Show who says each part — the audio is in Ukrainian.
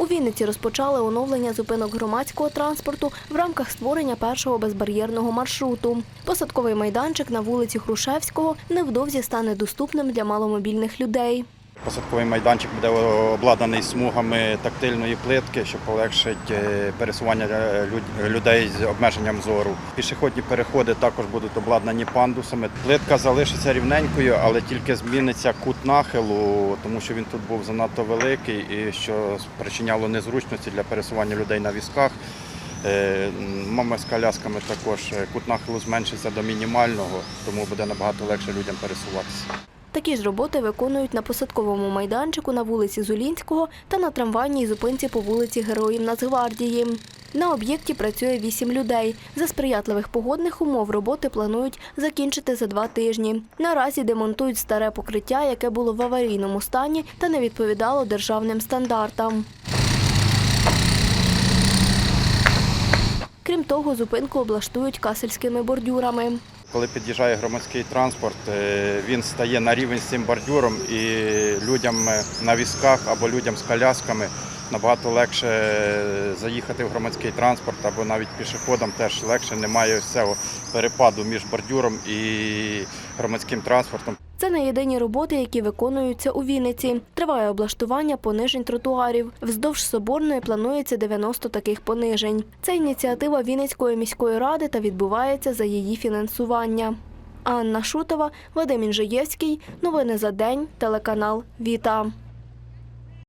Speaker 1: У Вінниці розпочали оновлення зупинок громадського транспорту в рамках створення першого безбар'єрного маршруту. Посадковий майданчик на вулиці Хрушевського невдовзі стане доступним для маломобільних людей.
Speaker 2: Посадковий майданчик буде обладнаний смугами тактильної плитки, що полегшить е, пересування е, людей з обмеженням зору. Пішохідні переходи також будуть обладнані пандусами. Плитка залишиться рівненькою, але тільки зміниться кут нахилу, тому що він тут був занадто великий і що спричиняло незручності для пересування людей на візках. Е, Мами з колясками також кут нахилу зменшиться до мінімального, тому буде набагато легше людям пересуватися.
Speaker 1: Такі ж роботи виконують на посадковому майданчику на вулиці Зулінського та на трамвайній зупинці по вулиці Героїв Нацгвардії. На об'єкті працює вісім людей. За сприятливих погодних умов роботи планують закінчити за два тижні. Наразі демонтують старе покриття, яке було в аварійному стані та не відповідало державним стандартам. Того, зупинку облаштують касельськими бордюрами.
Speaker 2: Коли під'їжджає громадський транспорт, е, він стає на рівень з цим бордюром і людям е, на візках або людям з колясками набагато легше е, заїхати в громадський транспорт або навіть пішоходам теж легше, немає цього перепаду між бордюром і громадським транспортом.
Speaker 1: Це не єдині роботи, які виконуються у Вінниці. Триває облаштування понижень тротуарів. Вздовж Соборної планується 90 таких понижень. Це ініціатива Вінницької міської ради та відбувається за її фінансування. Анна Шутова, Вадим Інжиєвський. Новини за день. Телеканал Віта.